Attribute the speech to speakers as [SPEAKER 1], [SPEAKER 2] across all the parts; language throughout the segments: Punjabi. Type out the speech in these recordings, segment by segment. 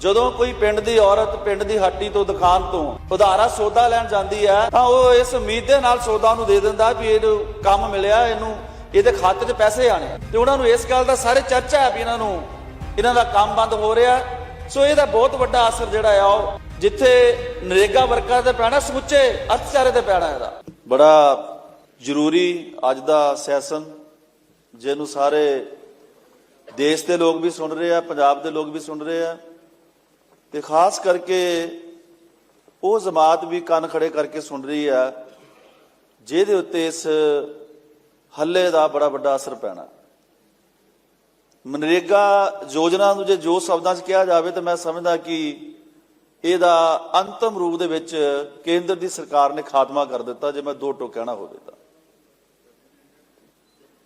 [SPEAKER 1] ਜਦੋਂ ਕੋਈ ਪਿੰਡ ਦੀ ਔਰਤ ਪਿੰਡ ਦੀ ਹੱਟੀ ਤੋਂ ਦੁਕਾਨ ਤੋਂ ਉਧਾਰਾ ਸੌਦਾ ਲੈਣ ਜਾਂਦੀ ਹੈ, ਤਾਂ ਉਹ ਇਸ ਉਮੀਦ ਦੇ ਨਾਲ ਸੌਦਾ ਨੂੰ ਦੇ ਦਿੰਦਾ ਵੀ ਇਹਨੂੰ ਕੰਮ ਮਿਲਿਆ, ਇਹਨੂੰ ਇਹਦੇ ਖਾਤੇ 'ਚ ਪੈਸੇ ਆਣੇ ਤੇ ਉਹਨਾਂ ਨੂੰ ਇਸ ਗੱਲ ਦਾ ਸਾਰੇ ਚਰਚਾ ਹੈ ਵੀ ਇਹਨਾਂ ਨੂੰ ਇਹਨਾਂ ਦਾ ਕੰਮ ਬੰਦ ਹੋ ਰਿਹਾ। ਸੋ ਇਹਦਾ ਬਹੁਤ ਵੱਡਾ ਅਸਰ ਜਿਹੜਾ ਆ, ਉਹ ਜਿੱਥੇ ਨਰੇਗਾ ਵਰਕਰਾਂ ਤੇ ਪੈਣਾ, ਸਮੁੱਚੇ ਅਰਥਚਾਰੇ ਤੇ ਪੈਣਾ ਇਹਦਾ। ਬੜਾ ਜ਼ਰੂਰੀ ਅੱਜ ਦਾ ਸੈਸ਼ਨ, ਜਿਹਨੂੰ ਸਾਰੇ ਦੇਸ਼ ਦੇ ਲੋਕ ਵੀ ਸੁਣ ਰਹੇ ਆ, ਪੰਜਾਬ ਦੇ ਲੋਕ ਵੀ ਸੁਣ ਰਹੇ ਆ। ਤੇ ਖਾਸ ਕਰਕੇ ਉਹ ਜਮਾਤ ਵੀ ਕੰਨ ਖੜੇ ਕਰਕੇ ਸੁਣ ਰਹੀ ਆ, ਜਿਹਦੇ ਉੱਤੇ ਇਸ ਹੱਲੇ ਦਾ ਬੜਾ ਵੱਡਾ ਅਸਰ ਪੈਣਾ। ਮਨਰੇਗਾ ਯੋਜਨਾ ਨੂੰ ਜੇ ਜੋ ਸ਼ਬਦਾਂ 'ਚ ਕਿਹਾ ਜਾਵੇ ਤਾਂ ਮੈਂ ਸਮਝਦਾ ਕਿ ਇਹਦਾ ਅੰਤਮ ਰੂਪ ਦੇ ਵਿੱਚ ਕੇਂਦਰ ਦੀ ਸਰਕਾਰ ਨੇ ਖਾਤਮਾ ਕਰ ਦਿੱਤਾ, ਜੇ ਮੈਂ ਦੋ ਟੋ ਕਹਿਣਾ ਹੋਵੇ ਤਾਂ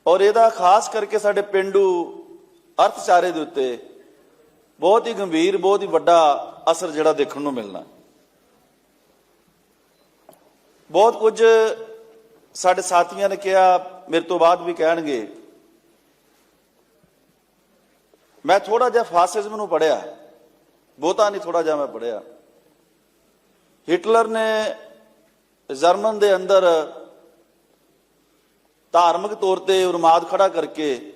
[SPEAKER 1] ਔਰ ਇਹਦਾ ਖਾਸ ਕਰਕੇ ਸਾਡੇ ਪਿੰਡੂ ਅਰਥਚਾਰੇ ਦੇ ਉੱਤੇ ਬਹੁਤ ਹੀ ਗੰਭੀਰ, ਬਹੁਤ ਹੀ ਵੱਡਾ ਅਸਰ ਜਿਹੜਾ ਦੇਖਣ ਨੂੰ ਮਿਲਣਾ। ਬਹੁਤ ਕੁਝ ਸਾਡੇ ਸਾਥੀਆਂ ਨੇ ਕਿਹਾ, ਮੇਰੇ ਤੋਂ ਬਾਅਦ ਵੀ ਕਹਿਣਗੇ। ਮੈਂ ਥੋੜਾ ਜਿਹਾ ਫਾਸਿਜ਼ਮ ਨੂੰ ਪੜਿਆ ਬਹੁਤਾ ਨਹੀਂ ਥੋੜਾ ਜਿਹਾ ਮੈਂ ਪੜਿਆ ਹਿਟਲਰ ਨੇ ਜਰਮਨ ਦੇ ਅੰਦਰ ਧਾਰਮਿਕ ਤੌਰ ਤੇ ਉਨਮਾਦ ਖੜਾ ਕਰਕੇ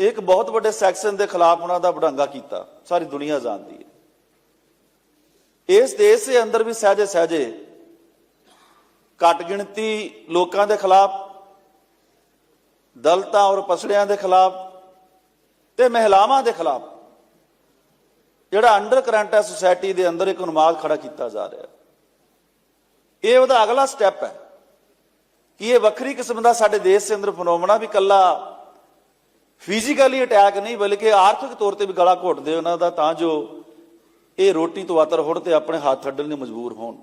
[SPEAKER 1] ਇੱਕ ਬਹੁਤ ਵੱਡੇ ਸੈਕਸ਼ਨ ਦੇ ਖਿਲਾਫ ਉਹਨਾਂ ਦਾ ਵਡੰਗਾ ਕੀਤਾ ਸਾਰੀ ਦੁਨੀਆ ਜਾਣਦੀ ਹੈ ਇਸ ਦੇਸ਼ ਦੇ ਅੰਦਰ ਵੀ ਸਹਜੇ ਸਹਜੇ ਘੱਟ ਗਿਣਤੀ ਲੋਕਾਂ ਦੇ ਖਿਲਾਫ ਦਲਤਾਂ ਔਰ ਪਸੜਿਆਂ ਦੇ ਖਿਲਾਫ ਤੇ ਮਹਿਲਾਵਾਂ ਦੇ ਖਿਲਾਫ ਜਿਹੜਾ ਅੰਡਰ ਕਰੰਟ ਹੈ ਸੁਸਾਇਟੀ ਦੇ ਅੰਦਰ ਇੱਕ ਉਨਮਾਦ ਖੜਾ ਕੀਤਾ ਜਾ ਰਿਹਾ ਹੈ ਇਹ ਉਹਦਾ ਅਗਲਾ ਸਟੈਪ ਹੈ ਕਿ ਇਹ ਵੱਖਰੀ ਕਿਸਮ ਦਾ ਸਾਡੇ ਦੇਸ਼ ਦੇ ਅੰਦਰ ਫਨੋਮਣਾ ਵੀ ਕੱਲਾ ਫਿਜ਼ੀਕਲੀ ਅਟੈਕ ਨਹੀਂ, ਬਲਕਿ ਆਰਥਿਕ ਤੌਰ ਤੇ ਵੀ ਗਲਾ ਘੋਟਦੇ ਉਹਨਾਂ ਦਾ, ਤਾਂ ਜੋ ਇਹ ਰੋਟੀ ਤੋਂ ਆਤਰ ਹੁੜ ਤੇ ਆਪਣੇ ਹੱਥ ਅੱਡਣ ਲਈ ਮਜਬੂਰ ਹੋਣ।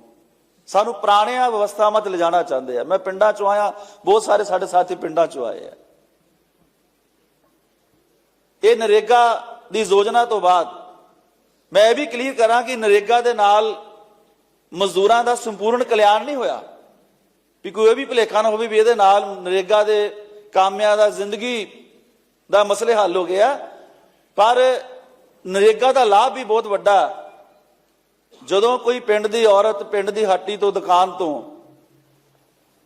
[SPEAKER 1] ਸਾਨੂੰ ਪੁਰਾਣੀਆਂ ਵਿਵਸਥਾਵਾਂ 'ਤੇ ਲਿਜਾਣਾ ਚਾਹੁੰਦੇ ਆ। ਮੈਂ ਪਿੰਡਾਂ 'ਚੋਂ ਆਇਆ, ਬਹੁਤ ਸਾਰੇ ਸਾਡੇ ਸਾਥੀ ਪਿੰਡਾਂ 'ਚੋਂ ਆਏ ਆ। ਇਹ ਨਰੇਗਾ ਦੀ ਯੋਜਨਾ ਤੋਂ ਬਾਅਦ ਮੈਂ ਇਹ ਵੀ ਕਲੀਅਰ ਕਰਾਂ ਕਿ ਨਰੇਗਾ ਦੇ ਨਾਲ ਮਜ਼ਦੂਰਾਂ ਦਾ ਸੰਪੂਰਨ ਕਲਿਆਣ ਨਹੀਂ ਹੋਇਆ। ਵੀ ਕੋਈ ਇਹ ਵੀ ਭੁਲੇਖਾ ਨਾ ਹੋਵੇ ਵੀ ਇਹਦੇ ਨਾਲ ਨਰੇਗਾ ਦੇ ਕਾਮਿਆਂ ਦਾ ਜ਼ਿੰਦਗੀ ਦਾ ਮਸਲੇ ਹੱਲ ਹੋ ਗਿਆ। ਪਰ ਨਰੇਗਾ ਦਾ ਲਾਭ ਵੀ ਬਹੁਤ ਵੱਡਾ। ਜਦੋਂ ਕੋਈ ਪਿੰਡ ਦੀ ਔਰਤ ਪਿੰਡ ਦੀ ਹੱਟੀ ਤੋਂ ਦੁਕਾਨ ਤੋਂ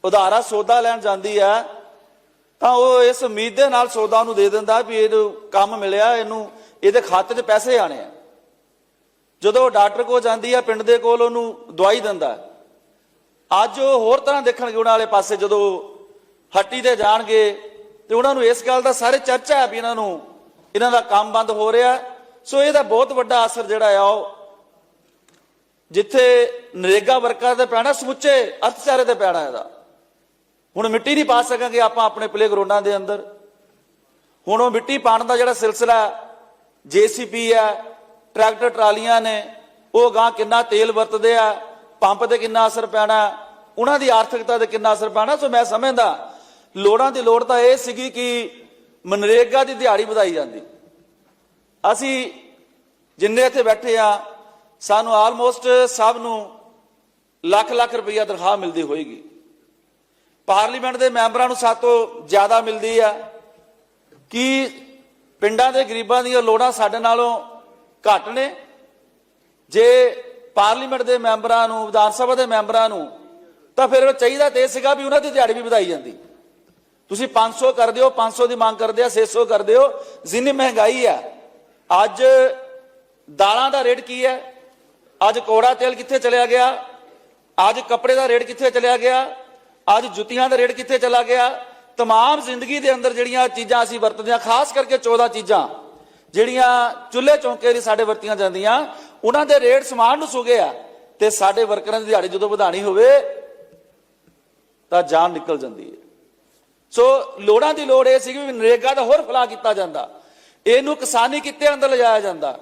[SPEAKER 1] ਉਧਾਰਾ ਸੌਦਾ ਲੈਣ ਜਾਂਦੀ ਹੈ, ਤਾਂ ਉਹ ਇਸ ਉਮੀਦ ਦੇ ਨਾਲ ਸੌਦਾ ਨੂੰ ਦੇ ਦਿੰਦਾ ਵੀ ਇਹਨੂੰ ਕੰਮ ਮਿਲਿਆ, ਇਹਨੂੰ ਇਹਦੇ ਖਾਤੇ 'ਚ ਪੈਸੇ ਆਣੇ ਆ। ਜਦੋਂ ਉਹ ਡਾਕਟਰ ਕੋਲ ਜਾਂਦੀ ਆ ਪਿੰਡ ਦੇ ਕੋਲ ਉਹਨੂੰ ਦਵਾਈ ਦਿੰਦਾ। ਅੱਜ ਉਹ ਹੋਰ ਤਰ੍ਹਾਂ ਦੇਖਣਗੇ ਉਹਨਾਂ ਵਾਲੇ ਪਾਸੇ, ਜਦੋਂ ਹੱਟੀ ਤੇ ਜਾਣਗੇ ਤੇ ਉਹਨਾਂ ਨੂੰ ਇਸ ਗੱਲ ਦਾ ਸਾਰੇ ਚਰਚਾ ਹੈ ਵੀ ਇਹਨਾਂ ਨੂੰ, ਇਹਨਾਂ ਦਾ ਕੰਮ ਬੰਦ ਹੋ ਰਿਹਾ ਸੋ ਇਹਦਾ ਬਹੁਤ ਵੱਡਾ ਅਸਰ ਜਿਹੜਾ ਆ ਉਹ ਜਿੱਥੇ ਨਰੇਗਾ ਵਰਕਰਾਂ ਤੇ ਪੈਣਾ, ਸਮੁੱਚੇ ਅਰਥਚਾਰੇ ਤੇ ਪੈਣਾ ਇਹਦਾ। ਹੁਣ ਮਿੱਟੀ ਨਹੀਂ ਪਾ ਸਕਾਂਗੇ ਆਪਾਂ ਆਪਣੇ ਪਲੇ ਗਰਾਊਂਡਾਂ ਦੇ ਅੰਦਰ। ਹੁਣ ਉਹ ਮਿੱਟੀ ਪਾਣ ਦਾ ਜਿਹੜਾ ਸਿਲਸਿਲਾ ਜੀਸੀਪੀ ਹੈ, ਟਰੈਕਟਰ ਟਰਾਲੀਆਂ ਨੇ, ਉਹ ਗਾਂ ਕਿੰਨਾ ਤੇਲ ਵਰਤਦੇ ਆ, ਪੰਪ ਤੇ ਕਿੰਨਾ ਅਸਰ ਪੈਣਾ, ਉਹਨਾਂ ਦੀ ਆਰਥਿਕਤਾ ਤੇ ਕਿੰਨਾ ਅਸਰ ਪੈਣਾ। ਸੋ ਮੈਂ ਸਮਝਦਾ ਲੋੜਾਂ ਦੀ ਲੋੜ ਤਾਂ ਇਹ ਸੀਗੀ ਕਿ ਮਨਰੇਗਾ ਦੀ ਦਿਹਾੜੀ ਵਧਾਈ ਜਾਂਦੀ। ਅਸੀਂ ਜਿੰਨੇ ਇੱਥੇ ਬੈਠੇ ਆ ਸਾਨੂੰ ਆਲਮੋਸਟ ਸਭ ਨੂੰ ਲੱਖ ਲੱਖ ਰੁਪਈਆ ਤਨਖਾਹ ਮਿਲਦੀ ਹੋਏਗੀ। ਪਾਰਲੀਮੈਂਟ ਦੇ ਮੈਂਬਰਾਂ ਨੂੰ ਸਾਤੋਂ ਜ਼ਿਆਦਾ ਮਿਲਦੀ ਆ ਕਿ ਪਿੰਡਾਂ ਦੇ ਗਰੀਬਾਂ ਦੀਆਂ ਲੋੜਾਂ ਸਾਡੇ ਨਾਲੋਂ ਘੱਟ ਨੇ। ਜੇ ਪਾਰਲੀਮੈਂਟ ਦੇ ਮੈਂਬਰਾਂ ਨੂੰ, ਵਿਧਾਨ ਸਭਾ ਦੇ ਮੈਂਬਰਾਂ ਨੂੰ ਤਾਂ ਫਿਰ ਚਾਹੀਦਾ ਤੇ ਇਹ ਸੀਗਾ ਵੀ ਉਹਨਾਂ ਦੀ ਦਿਹਾੜੀ ਵੀ ਵਧਾਈ ਜਾਂਦੀ। ਤੁਸੀਂ 500 ਕਰ ਦਿਓ 500 ਦੀ ਮੰਗ ਕਰਦੇ ਆ 600 ਕਰ ਦਿਓ ਜਿੰਨੀ ਮਹਿੰਗਾਈ ਆ ਅੱਜ ਦਾਲਾਂ ਦਾ ਰੇਟ ਕੀ ਹੈ ਅੱਜ ਕੋੜਾ ਤੇਲ ਕਿੱਥੇ ਚਲਿਆ ਗਿਆ ਅੱਜ ਕੱਪੜੇ ਦਾ ਰੇਟ ਕਿੱਥੇ ਚਲਿਆ ਗਿਆ ਅੱਜ ਜੁੱਤੀਆਂ ਦਾ ਰੇਟ ਕਿੱਥੇ ਚਲਾ ਗਿਆ तमाम ਜ਼ਿੰਦਗੀ ਦੇ ਅੰਦਰ ਜਿਹੜੀਆਂ ਚੀਜ਼ਾਂ ਅਸੀਂ ਵਰਤਦੇ ਹਾਂ ਖਾਸ ਕਰਕੇ 14 ਚੀਜ਼ਾਂ ਜਿਹੜੀਆਂ ਚੁੱਲ੍ਹੇ ਚੌਂਕੇ ਦੀ ਸਾਡੇ ਵਰਤੀਆਂ ਜਾਂਦੀਆਂ ਉਹਨਾਂ ਦੇ ਰੇਟ ਸਮਾਨ ਨੂੰ ਸੁਗੇ ਆ ਤੇ ਸਾਡੇ ਵਰਕਰਾਂ ਦੀ ਦਿਹਾੜੀ ਜਦੋਂ ਵਧਾਣੀ ਹੋਵੇ ਤਾਂ ਜਾਨ ਨਿਕਲ ਜਾਂਦੀ ਹੈ ਸੋ ਲੋੜਾਂ ਦੀ ਲੋੜ ਇਹ ਸੀ ਕਿ ਨਰੇਗਾ ਦਾ ਹੋਰ ਫਲਾ ਕੀਤਾ ਜਾਂਦਾ। ਇਹਨੂੰ ਕਿਸਾਨੀ ਕਿੱਤੇ ਅੰਦਰ ਲਿਜਾਇਆ ਜਾਂਦਾ।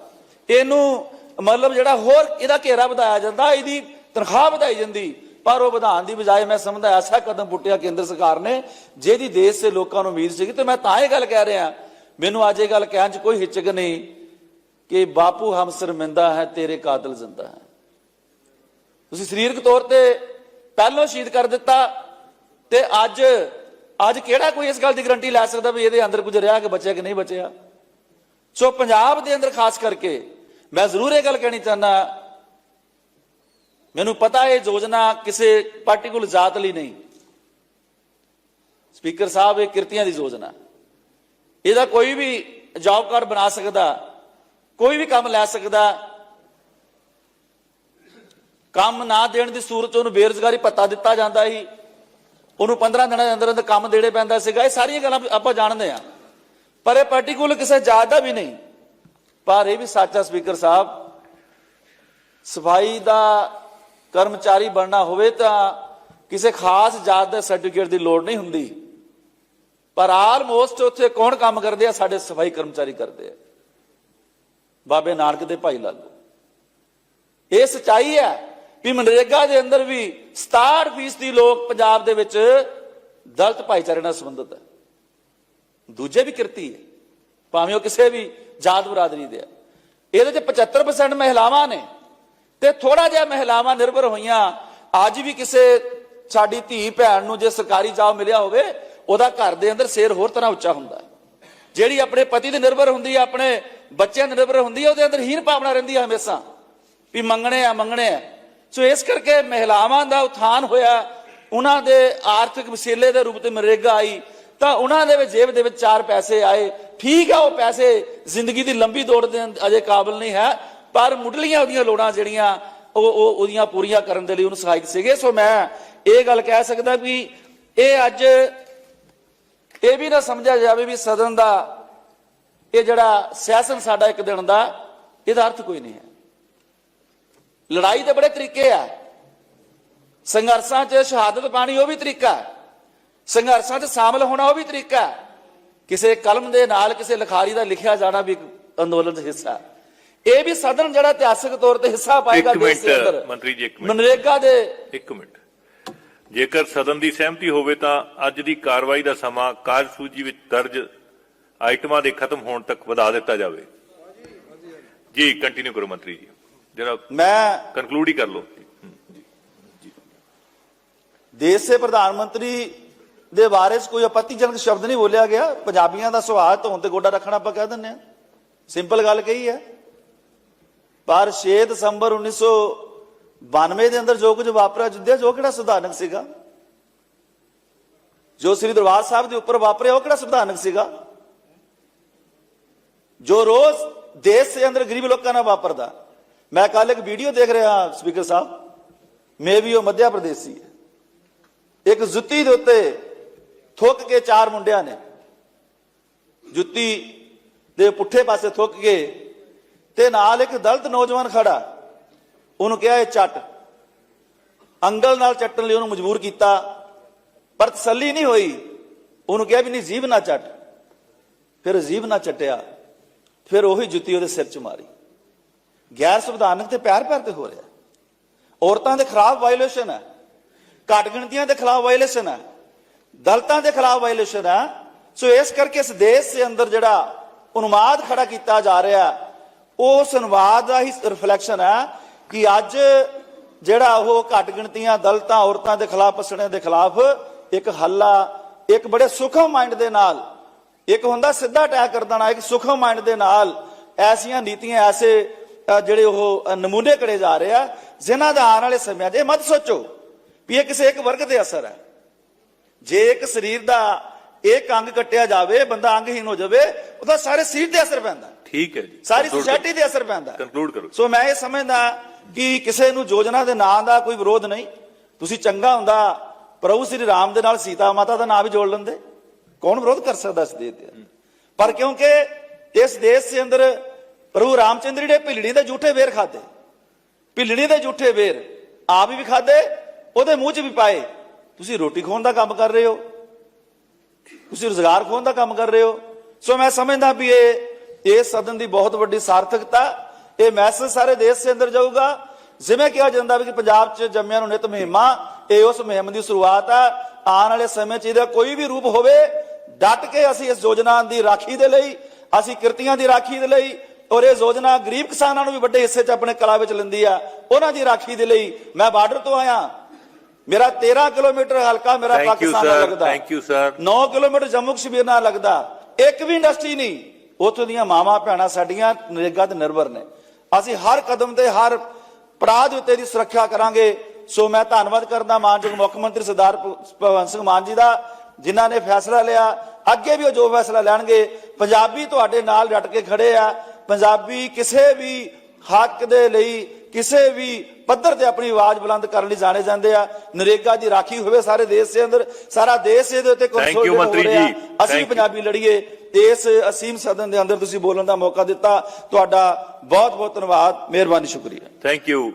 [SPEAKER 1] ਇਹਨੂੰ ਮਤਲਬ ਜਿਹੜਾ ਹੋਰ ਇਹਦਾ ਘੇਰਾ ਵਧਾਇਆ ਜਾਂਦਾ, ਇਹਦੀ ਤਨਖਾਹ ਵਧਾਈ ਜਾਂਦੀ। ਪਰ ਉਹ ਵਧਾਉਣ ਦੀ ਬਜਾਏ ਮੈਂ ਸਮਝਦਾ ਐਸਾ ਕਦਮ ਪੁੱਟਿਆ ਕੇਂਦਰ ਸਰਕਾਰ ਨੇ, ਜਿਹਦੀ ਦੇਸ਼ ਦੇ ਲੋਕਾਂ ਨੂੰ ਉਮੀਦ ਸੀਗੀ ਤੇ ਮੈਂ ਤਾਂ ਇਹ ਗੱਲ ਕਹਿ ਰਿਹਾ। ਮੈਨੂੰ ਅੱਜ ਇਹ ਗੱਲ ਕਹਿਣ 'ਚ ਕੋਈ ਹਿਚਕ ਨਹੀਂ ਕਿ ਬਾਪੂ ਹਮ ਸ਼ਰਮਿੰਦਾ ਹੈ, ਤੇਰੇ ਕਾਤਲ ਜ਼ਿੰਦਾ ਹੈ। ਤੁਸੀਂ ਸਰੀਰਕ ਤੌਰ ਤੇ ਪਹਿਲਾਂ ਸ਼ਹੀਦ ਕਰ ਦਿੱਤਾ ਤੇ ਅੱਜ ਅੱਜ ਕਿਹੜਾ ਕੋਈ ਇਸ ਗੱਲ ਦੀ ਗਰੰਟੀ ਲੈ ਸਕਦਾ ਵੀ ਇਹਦੇ ਅੰਦਰ ਕੁਝ ਰਿਹਾ ਕਿ ਬਚਿਆ ਕਿ ਨਹੀਂ ਬਚਿਆ? ਸੋ ਪੰਜਾਬ ਦੇ ਅੰਦਰ ਖਾਸ ਕਰਕੇ ਮੈਂ ਜ਼ਰੂਰ ਇਹ ਗੱਲ ਕਹਿਣੀ ਚਾਹੁੰਦਾ, ਮੈਨੂੰ ਪਤਾ ਇਹ ਯੋਜਨਾ ਕਿਸੇ ਪਾਰਟਿਕੂਲਰ ਜਾਤ ਲਈ ਨਹੀਂ। ਸਪੀਕਰ ਸਾਹਿਬ, ਇਹ ਕਿਰਤੀਆਂ ਦੀ ਯੋਜਨਾ। ਇਹਦਾ ਕੋਈ ਵੀ ਜੌਬ ਕਾਰਡ ਬਣਾ ਸਕਦਾ, ਕੋਈ ਵੀ ਕੰਮ ਲੈ ਸਕਦਾ, ਕੰਮ ਨਾ ਦੇਣ ਦੀ ਸੂਰਤ ਉਹਨੂੰ ਬੇਰੁਜ਼ਗਾਰੀ ਭੱਤਾ ਦਿੱਤਾ ਜਾਂਦਾ ਸੀ। ਉਹਨੂੰ 15 ਦਿਨਾਂ ਦੇ ਅੰਦਰ ਅੰਦਰ ਕੰਮ ਦੇਣੇ ਪੈਂਦਾ ਸੀਗਾ। ਇਹ ਸਾਰੀਆਂ ਗੱਲਾਂ ਆਪਾਂ ਜਾਣਦੇ ਆ ਪਰ ਇਹ ਪਾਰਟਿਕੂਲਰ ਕਿਸੇ ਜਾਤ ਦਾ ਵੀ ਨਹੀਂ। ਪਰ ਇਹ ਵੀ ਸੱਚਾ ਸਪੀਕਰ ਸਾਹਿਬ, ਸਫ਼ਾਈ ਦਾ ਕਰਮਚਾਰੀ ਬਣਨਾ ਹੋਵੇ ਤਾਂ ਕਿਸੇ ਖਾਸ ਜਾਤ ਦਾ ਸਰਟੀਫਿਕੇਟ ਦੀ ਲੋੜ ਨਹੀਂ ਹੁੰਦੀ। ਪਰ ਆਲਮੋਸਟ ਉੱਥੇ ਕੌਣ ਕੰਮ ਕਰਦੇ ਆ? ਸਾਡੇ ਸਫ਼ਾਈ ਕਰਮਚਾਰੀ ਕਰਦੇ ਆ। ਬਾਬੇ ਨਾਨਕ ਦੇ ਭਾਈ ਲਾਲੂ। ਇਹ ਸਚਾਈ ਹੈ। ਵੀ ਮਨਰੇਗਾ ਦੇ ਅੰਦਰ ਵੀ 67% ਲੋਕ ਪੰਜਾਬ ਦੇ ਵਿੱਚ ਦਲਤ ਭਾਈਚਾਰੇ ਨਾਲ ਸੰਬੰਧਿਤ ਹੈ। ਦੂਜੇ ਵੀ ਕਿਰਤੀ ਹੈ। ਭਾਵੇਂ ਉਹ ਕਿਸੇ ਵੀ ਜਾਤ ਬਰਾਦਰੀ ਦੇ ਆ ਇਹਦੇ ਚ 75% ਮਹਿਲਾਵਾਂ ਨੇ ਤੇ ਥੋੜਾ ਜਿਹਾ ਮਹਿਲਾਵਾਂ ਨਿਰਭਰ ਹੋਈਆਂ। ਅੱਜ ਵੀ ਕਿਸੇ ਸਾਡੀ ਧੀ ਭੈਣ ਨੂੰ ਜੇ ਸਰਕਾਰੀ ਜੌਬ ਮਿਲਿਆ ਹੋਵੇ, ਉਹਦਾ ਘਰ ਦੇ ਅੰਦਰ ਸਿਰ ਹੋਰ ਤਰ੍ਹਾਂ ਉੱਚਾ ਹੁੰਦਾ ਜਿਹੜੀ ਆਪਣੇ ਪਤੀ ਤੇ ਨਿਰਭਰ ਹੁੰਦੀ ਹੈ, ਆਪਣੇ ਬੱਚਿਆਂ ਤੇ ਨਿਰਭਰ ਹੁੰਦੀ ਹੈ, ਉਹਦੇ ਅੰਦਰ ਹੀਨ ਭਾਵਨਾ ਰਹਿੰਦੀ ਹੈ ਹਮੇਸ਼ਾ। ਵੀ ਮੰਗਣੇ ਆ ਮੰਗਣੇ ਆ। ਸੋ ਇਸ ਕਰਕੇ ਮਹਿਲਾਵਾਂ ਦਾ ਉਥਾਨ ਹੋਇਆ, ਉਹਨਾਂ ਦੇ ਆਰਥਿਕ ਵਸੀਲੇ ਦੇ ਰੂਪ ਤੇ ਮਨਰੇਗਾ ਆਈ, ਤਾਂ ਉਹਨਾਂ ਦੇ ਵਿੱਚ ਜੇਬ ਦੇ ਵਿੱਚ ਚਾਰ ਪੈਸੇ ਆਏ। ਠੀਕ ਆ, ਉਹ ਪੈਸੇ ਜ਼ਿੰਦਗੀ ਦੀ ਲੰਬੀ ਦੌੜ ਦੇ ਅਜੇ ਕਾਬਲ ਨਹੀਂ ਹੈ, ਪਰ ਮੁੱਢਲੀਆਂ ਉਹਦੀਆਂ ਲੋੜਾਂ ਜਿਹੜੀਆਂ, ਉਹ ਉਹ, ਉਹਦੀਆਂ ਪੂਰੀਆਂ ਕਰਨ ਦੇ ਲਈ ਉਹਨੂੰ ਸਹਾਇਕ ਸੀਗੇ। ਸੋ ਮੈਂ ਇਹ ਗੱਲ ਕਹਿ ਸਕਦਾ ਵੀ ਇਹ ਅੱਜ ਇਹ ਵੀ ਨਾ ਸਮਝਿਆ ਜਾਵੇ ਵੀ ਸਦਨ ਦਾ ਇਹ ਜਿਹੜਾ ਸੈਸ਼ਨ ਸਾਡਾ ਇੱਕ ਦਿਨ ਦਾ, ਇਹਦਾ ਅਰਥ ਕੋਈ ਨਹੀਂ ਹੈ। ਲੜਾਈ ਦੇ ਬੜੇ ਤਰੀਕੇ ਆ। ਸੰਘਰਸ਼ਾਂ 'ਚ ਸ਼ਹਾਦਤ ਪਾਣੀ ਉਹ ਵੀ ਤਰੀਕਾ ਹੈ। ਸੰਘਰਸ਼ਾਂ 'ਚ ਸ਼ਾਮਲ ਹੋਣਾ ਉਹ ਵੀ ਤਰੀਕਾ ਹੈ। ਕਿਸੇ ਕਲਮ ਦੇ ਨਾਲ ਕਿਸੇ ਲਿਖਾਰੀ ਦਾ ਲਿਖਿਆ ਜਾਣਾ ਵੀ ਅੰਦੋਲਨ ਦਾ ਹਿੱਸਾ। ਇਹ ਵੀ ਸਦਨ ਜਿਹੜਾ ਇਤਿਹਾਸਕ ਤੌਰ ਤੇ ਹਿੱਸਾ ਪਾਏਗਾ ਦੇਸ਼ ਦੇ
[SPEAKER 2] ਮਿੰਟ,
[SPEAKER 1] ਅੰਦਰ।
[SPEAKER 2] ਮੰਤਰੀ ਜੀ, ਇੱਕ ਮਿੰਟ।
[SPEAKER 1] ਮਨਰੇਗਾ ਦੇ
[SPEAKER 2] ਇੱਕ ਮਿੰਟ। ਜੇਕਰ ਸਦਨ ਦੀ ਸਹਿਮਤੀ ਹੋਵੇ ਤਾਂ ਅੱਜ ਦੀ ਕਾਰਵਾਈ ਦਾ ਸਮਾਂ ਕਾਰਜਸੂਚੀ ਵਿੱਚ ਦਰਜ ਆਈਟਮਾਂ ਦੇ ਖਤਮ ਹੋਣ ਤੱਕ ਵਧਾ ਦਿੱਤਾ ਜਾਵੇ। ਜੀ ਕੰਟੀਨਿਊ ਕਰੋ ਮੰਤਰੀ ਜੀ। ਜਰਾ
[SPEAKER 1] ਮੈਂ
[SPEAKER 2] ਕਨਕਲੂਡ ਹੀ ਕਰ ਲਓ।
[SPEAKER 1] ਦੇਸ਼ ਦੇ ਪ੍ਰਧਾਨ ਮੰਤਰੀ ਦੇ ਬਾਰੇ ਕੋਈ ਆਪੱਤੀਜਨਕ ਸ਼ਬਦ ਨਹੀਂ ਬੋਲਿਆ ਗਿਆ। ਪੰਜਾਬੀਆਂ ਦਾ ਸੁਭਾਅ ਧੋਣ ਤੇ ਗੋਡਾ ਰੱਖਣਾ ਆਪਾਂ ਕਹਿ ਦਿੰਦੇ ਆ ਸਿੰਪਲ ਗੱਲ ਕਹੀ ਹੈ। ਪਰ 6 ਦਸੰਬਰ 1992 ਦੇ ਅੰਦਰ ਜੋ ਕੁਝ ਵਾਪਰਿਆ ਜੁੱਧਿਆ ਜੋ ਕਿਹੜਾ ਸੁਧਾਰਨਕ ਸੀਗਾ? ਜੋ ਸ੍ਰੀ ਦਰਬਾਰ ਸਾਹਿਬ ਦੇ ਉੱਪਰ ਵਾਪਰਿਆ ਉਹ ਕਿਹੜਾ ਸੁਧਾਰਨਕ ਸੀਗਾ? ਜੋ ਰੋਜ਼ ਦੇਸ਼ ਦੇ ਅੰਦਰ ਗਰੀਬ ਲੋਕਾਂ ਨਾਲ ਵਾਪਰਦਾ। ਮੈਂ ਕੱਲ ਇੱਕ ਵੀਡੀਓ ਦੇਖ ਰਿਹਾ ਸਪੀਕਰ ਸਾਹਿਬ। ਮੇ ਵੀ ਉਹ ਮੱਧਿਆ ਪ੍ਰਦੇਸ਼ੀ ਹੈ ਇੱਕ ਜੁੱਤੀ ਦੇ ਉੱਤੇ ਥੁੱਕ ਕੇ ਚਾਰ ਮੁੰਡਿਆਂ ਨੇ ਜੁੱਤੀ ਦੇ ਪੁੱਠੇ ਪਾਸੇ ਥੁੱਕ ਕੇ ਤੇ ਨਾਲ ਇੱਕ ਦਲਤ ਨੌਜਵਾਨ ਖੜਾ। ਉਹਨੂੰ ਕਿਹਾ, ਇਹ ਚੱਟ। ਅੰਗਲ ਨਾਲ ਚੱਟਣ ਲਈ ਉਹਨੂੰ ਮਜਬੂਰ ਕੀਤਾ, ਪਰ ਤਸੱਲੀ ਨਹੀਂ ਹੋਈ। ਉਹਨੂੰ ਕਿਹਾ ਵੀ, ਨਹੀਂ ਜ਼ੀਬ ਨਾ ਚੱਟ। ਫਿਰ ਜ਼ੀਬ ਨਾ ਚੱਟਿਆ। ਫਿਰ ਉਹੀ ਜੁੱਤੀ ਉਹਦੇ ਸਿਰ 'ਚ ਮਾਰੀ। ਗੈਰ ਸੰਵਿਧਾਨਕ ਤੇ ਪਿਆਰ ਪਿਆਰ ਤੇ ਹੋ ਰਿਹਾ। ਔਰਤਾਂ ਦੇ ਖਿਲਾਫ ਵਾਇਓਲੇਸ਼ਨ ਹੈ, ਘੱਟ ਗਿਣਤੀਆਂ ਦੇ ਖਿਲਾਫ ਵਾਇਓਲੇਸ਼ਨ ਹੈ, ਦਲਤਾਂ ਦੇ ਖਿਲਾਫ ਵਾਇਓਲੇਸ਼ਨ ਹੈ। ਸੋ ਇਸ ਕਰਕੇ ਇਸ ਦੇਸ਼ ਦੇ ਅੰਦਰ ਜਿਹੜਾ ਉਨਮਾਦ ਖੜਾ ਕੀਤਾ ਜਾ ਰਿਹਾ, ਉਸ ਉਨਮਾਦ ਦਾ ਹੀ ਰਿਫਲੈਕਸ਼ਨ ਹੈ ਕਿ ਅੱਜ ਜਿਹੜਾ ਉਹ ਘੱਟ ਗਿਣਤੀਆਂ ਦਲਤਾਂ, ਔਰਤਾਂ ਦੇ ਖਿਲਾਫ ਪਸਣਿਆਂ ਦੇ ਖਿਲਾਫ ਇੱਕ ਹੱਲਾ, ਇੱਕ ਬੜੇ ਸੁਖਮ ਮਾਈਂਡ ਦੇ ਨਾਲ, ਇੱਕ ਹੁੰਦਾ ਸਿੱਧਾ ਅਟੈਕ ਕਰ ਦੇਣਾ, ਇੱਕ ਸੁਖਮ ਮਾਈਂਡ ਦੇ ਨਾਲ ਐਸੀਆਂ ਨੀਤੀਆਂ, ਐਸੇ ਜਿਹੜੇ ਉਹ ਨਮੂਨੇ ਕੜੇ ਜਾ ਰਹੇ ਆ ਜਿਨ੍ਹਾਂ ਦਾ ਆਉਣ ਵਾਲੇ ਸਮਿਆਂ 'ਚ ਇਹ ਮਤ ਸੋਚੋ ਵੀ ਇਹ ਕਿਸੇ ਇੱਕ ਵਰਗ ਤੇ ਅਸਰ ਹੈ। ਜੇ ਇੱਕ ਸਰੀਰ ਦਾ ਇੱਕ ਅੰਗ ਕੱਟਿਆ ਜਾਵੇ ਬੰਦਾ ਅੰਗਹੀਨ ਹੋ ਜਾਵੇ ਉਹਦਾ ਸਾਰੇ ਸਰੀਰ ਤੇ ਅਸਰ ਪੈਂਦਾ।
[SPEAKER 2] ਠੀਕ ਹੈ ਜੀ।
[SPEAKER 1] ਸਾਰੀ ਸੋਸਾਇਟੀ ਤੇ ਅਸਰ ਪੈਂਦਾ।
[SPEAKER 2] ਕਨਕਲੂਡ ਕਰੋ
[SPEAKER 1] ਸੋ ਮੈਂ ਇਹ ਸਮਝਦਾ ਕਿ ਕਿਸੇ ਨੂੰ ਯੋਜਨਾ ਦੇ ਨਾਂ ਦਾ ਕੋਈ ਵਿਰੋਧ ਨਹੀਂ। ਤੁਸੀਂ ਚੰਗਾ ਹੁੰਦਾ ਪ੍ਰਭੂ ਸ੍ਰੀ ਰਾਮ ਦੇ ਨਾਲ ਸੀਤਾ ਮਾਤਾ ਦਾ ਨਾਮ ਵੀ ਜੋੜ ਲੈਂਦੇ। ਕੌਣ ਵਿਰੋਧ ਕਰ ਸਕਦਾ ਇਸ ਤੇ ਪਰ ਕਿਉਂਕਿ ਇਸ ਦੇਸ਼ ਦੇ ਅੰਦਰ ਪ੍ਰਭੂ ਰਾਮਚੰਦਰ ਜੀ ਨੇ ਭਿਲੜੀ ਦੇ ਝੂਠੇ ਵੇਰ ਖਾਦੇ, ਭਿਲੜੀ ਦੇ ਝੂਠੇ ਵੇਰ ਆਪ ਵੀ ਖਾਦੇ, ਉਹਦੇ ਮੂੰਹ 'ਚ ਵੀ ਪਾਏ, ਤੁਸੀਂ ਰੋਟੀ ਖੋਣ ਦਾ ਕੰਮ ਕਰ ਰਹੇ ਹੋ, ਤੁਸੀਂ ਰੋਜ਼ਗਾਰ ਖੋਣ ਦਾ ਕੰਮ ਕਰ ਰਹੇ ਹੋ। ਸੋ ਮੈਂ ਸਮਝਦਾ ਵੀ ਇਹ ਇਸ ਸਦਨ ਦੀ ਬਹੁਤ ਵੱਡੀ ਸਾਰਥਕਤਾ, ਇਹ ਮੈਸੇਜ ਸਾਰੇ ਦੇਸ਼ ਦੇ ਅੰਦਰ ਜਾਊਗਾ। ਜਿਵੇਂ ਕਿਹਾ ਜਾਂਦਾ ਵੀ ਕਿ ਪੰਜਾਬ 'ਚ ਜੰਮਿਆਂ ਨੂੰ ਨਿਤ ਮਹਿਮਾ, ਇਹ ਉਸ ਮੁਹਿੰਮ ਦੀ ਸ਼ੁਰੂਆਤ ਆ। ਆਉਣ ਵਾਲੇ ਸਮੇਂ 'ਚ ਇਹਦਾ ਕੋਈ ਵੀ ਰੂਪ ਹੋਵੇ, ਡਟ ਕੇ ਅਸੀਂ ਇਸ ਯੋਜਨਾ ਦੀ ਰਾਖੀ ਦੇ ਲਈ, ਅਸੀਂ ਕਿਰਤੀਆਂ ਦੀ ਰਾਖੀ ਦੇ ਲਈ ਔਰ ਇਹ ਯੋਜਨਾ ਗਰੀਬ ਕਿਸਾਨਾਂ ਨੂੰ ਵੀ ਵੱਡੇ ਹਿੱਸੇ 'ਚ ਆਪਣੇ ਕਲਾ ਵਿੱਚ ਲੈਂਦੀ ਆ। ਉਹਨਾਂ ਦੀ ਰਾਖੀ ਦੇ ਲਈ ਮੈਂ ਬਾਰਡਰ ਤੋਂ ਆਇਆ। ਮੇਰਾ 13 ਕਿਲੋਮੀਟਰ ਹਲਕਾ ਮੇਰਾ ਪਾਕਿਸਤਾਨ ਨਾਲ ਲੱਗਦਾ।
[SPEAKER 2] Thank you sir
[SPEAKER 1] 9 kilometre Jammu Kashmir ਨਾਲ ਲੱਗਦਾ। ਇੱਕ ਵੀ ਇੰਡਸਟਰੀ ਨਹੀਂ। ਉੱਥੋਂ ਦੀਆਂ ਮਾਵਾਂ ਭੈਣਾਂ ਸਾਡੀਆਂ ਨਰੇਗਾ ਤੇ ਨਿਰਭਰ ਨੇ। ਅਸੀਂ ਹਰ ਕਦਮ ਤੇ ਹਰ ਪੜਾਅ ਦੇ ਉੱਤੇ ਦੀ ਸੁਰੱਖਿਆ ਕਰਾਂਗੇ। ਸੋ ਮੈਂ ਧੰਨਵਾਦ ਕਰਦਾ ਮਾਨਯੋਗ ਮੁੱਖ ਮੰਤਰੀ ਸਰਦਾਰ ਭਗਵੰਤ ਸਿੰਘ ਮਾਨ ਜੀ ਦਾ ਜਿਨ੍ਹਾਂ ਨੇ ਫੈਸਲਾ ਲਿਆ। ਅੱਗੇ ਵੀ ਉਹ ਜੋ ਫੈਸਲਾ ਲੈਣਗੇ ਪੰਜਾਬੀ ਤੁਹਾਡੇ ਨਾਲ ਡਟ ਕੇ ਖੜੇ ਆ। ਪੰਜਾਬੀ ਕਿਸੇ ਵੀ ਹੱਕ ਦੇ ਲਈ ਕਿਸੇ ਵੀ ਪੱਧਰ ਤੇ ਆਪਣੀ ਆਵਾਜ਼ ਬੁਲੰਦ ਕਰਨ ਲਈ ਜਾਣੇ ਜਾਂਦੇ ਆ ਨਰੇਗਾ ਦੀ ਰਾਖੀ ਹੋਵੇ ਸਾਰੇ ਦੇਸ਼ ਦੇ ਅੰਦਰ ਸਾਰਾ ਦੇਸ਼ ਇਹਦੇ ਉੱਤੇ consolidate ਹੋ
[SPEAKER 2] ਮੰਤਰੀ
[SPEAKER 1] ਰਿਹਾ।
[SPEAKER 2] ਜੀ।
[SPEAKER 1] ਅਸੀਂ. ਪੰਜਾਬੀ ਲੜੀਏ ਇਸ ਅਸੀਮ ਸਦਨ ਦੇ ਅੰਦਰ ਤੁਸੀਂ ਬੋਲਣ ਦਾ ਮੌਕਾ ਦਿੱਤਾ ਤੁਹਾਡਾ ਬਹੁਤ ਬਹੁਤ ਧੰਨਵਾਦ ਮਿਹਰਬਾਨੀ ਸ਼ੁਕਰੀਆ
[SPEAKER 2] ਥੈਂਕ ਯੂ